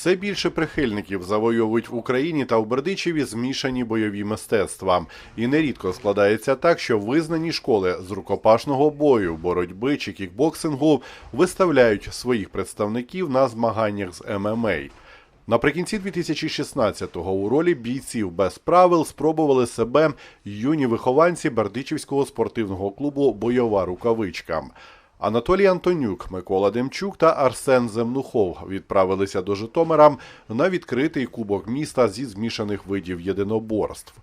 Все більше прихильників завойовують в Україні та в Бердичеві змішані бойові мистецтва. І нерідко складається так, що визнані школи з рукопашного бою, боротьби чи кікбоксингу виставляють своїх представників на змаганнях з ММА. Наприкінці 2016-го у ролі бійців без правил спробували себе юні вихованці Бердичівського спортивного клубу Бойова рукавичка. Анатолій Антонюк, Микола Демчук та Арсен Земнухов відправилися до Житомира на відкритий кубок міста зі змішаних видів єдиноборств.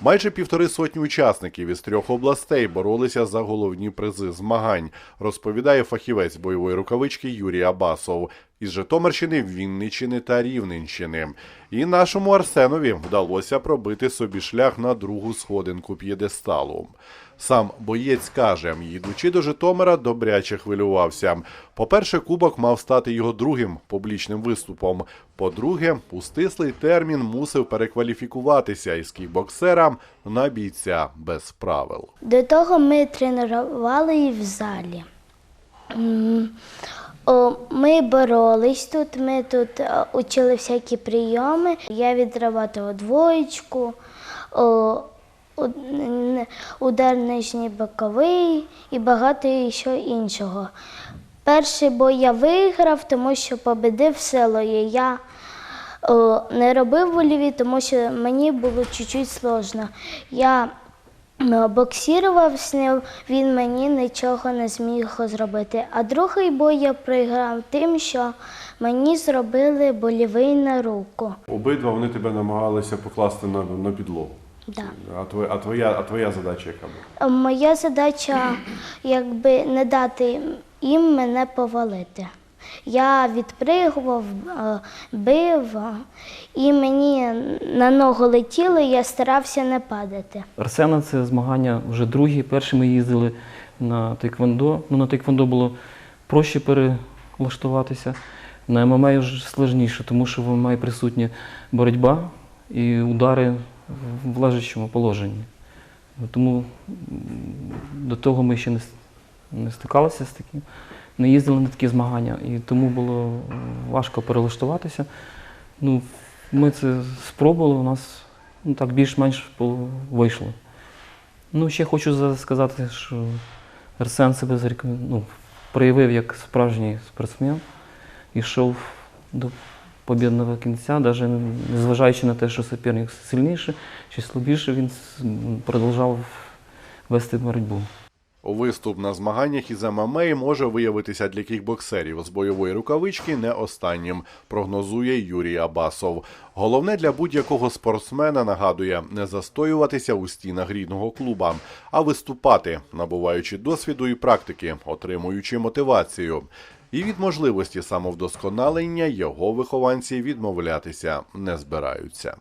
Майже півтори сотні учасників із трьох областей боролися за головні призи змагань, розповідає фахівець бойової рукавички Юрій Абасов із Житомирщини, Вінниччини та Рівненщини. І нашому Арсенові вдалося пробити собі шлях на другу сходинку п'єдесталу. Сам боєць каже, їдучи до Житомира, добряче хвилювався. По-перше, кубок мав стати його другим публічним виступом. По-друге, у стислий термін мусив перекваліфікуватися із кікбоксера на бійця без правил. До того ми тренували і в залі. О, ми боролись тут, ми тут е, учили всякі прийоми. Я відрабатувала двоєчку, о, удар нижній боковий і багато ще іншого. Перший бой я виграв, тому що победив силою. Я о, не робив вольові, тому що мені було чуть-чуть сложно. Я боксірував з ним, він мені нічого не зміг зробити. А другий бой я програв тим, що мені зробили болівий на руку. Обидва вони тебе намагалися покласти на, на підлогу. Да. А твоя, а твоя, а твоя задача яка була? Е, Моя задача якби не дати їм мене повалити. Я відпригував, е, бив, е, і мені на ногу летіло, і я старався не падати. Арсена це змагання вже другі. Перші ми їздили на тейквондо. Ну, на тейквондо було проще перелаштуватися. На ММА вже складніше, тому що в ММА присутня боротьба і удари в лежачому положенні. Тому до того ми ще не стикалися з таким, не їздили на такі змагання, і тому було важко перелаштуватися. Ну, ми це спробували, у нас ну, так більш-менш вийшло. Ну, ще хочу сказати, що Арсен себе ну, проявив як справжній спортсмен, йшов до побідного кінця, навіть незважаючи на те, що суперник сильніший чи слабіший, він продовжував вести боротьбу. Виступ на змаганнях із ММА може виявитися для кікбоксерів з бойової рукавички не останнім, прогнозує Юрій Абасов. Головне для будь-якого спортсмена нагадує не застоюватися у стінах рідного клуба, а виступати, набуваючи досвіду і практики, отримуючи мотивацію. І від можливості самовдосконалення його вихованці відмовлятися не збираються.